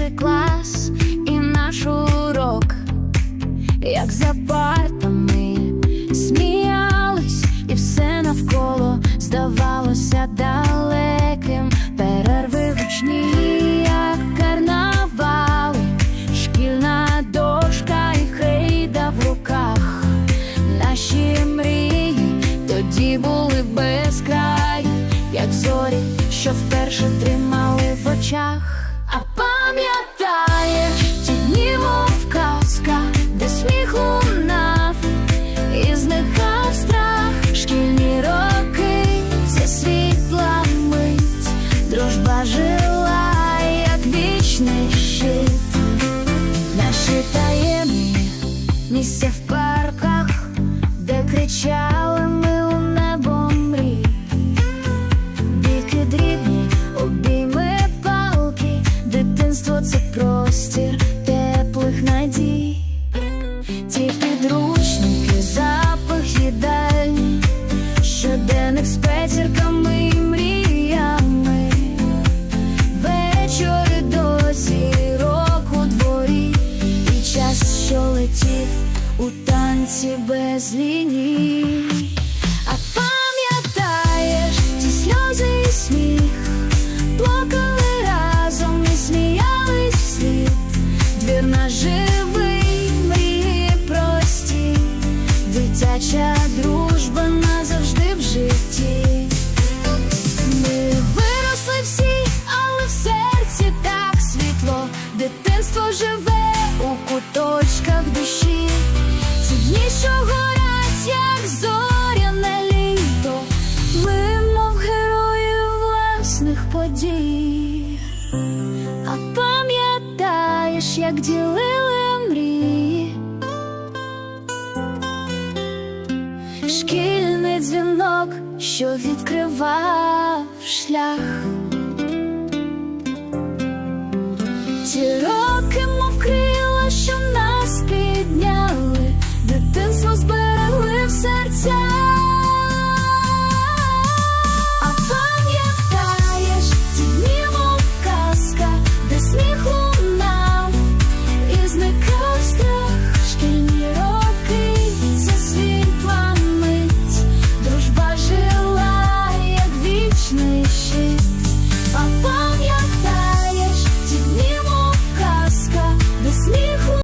перший клас і наш урок, як за партами сміялись, і все навколо здавалося далеким. Перерви гучні, як карнавали, шкільна дошка і крейда в руках. Наші мрії тоді були без краю, як зорі, що вперше тримали місця в парках, де кричали ми у небо мрій. Біки дрібні, обійми палки, дитинство це простір дитинство живе у куточках душі. Що горять, як зоряне літо, ми, мов герої власних подій. А пам'ятаєш, як ділили мрії? Шкільний дзвінок, що відкривав шлях. Ісус берегли в серцях.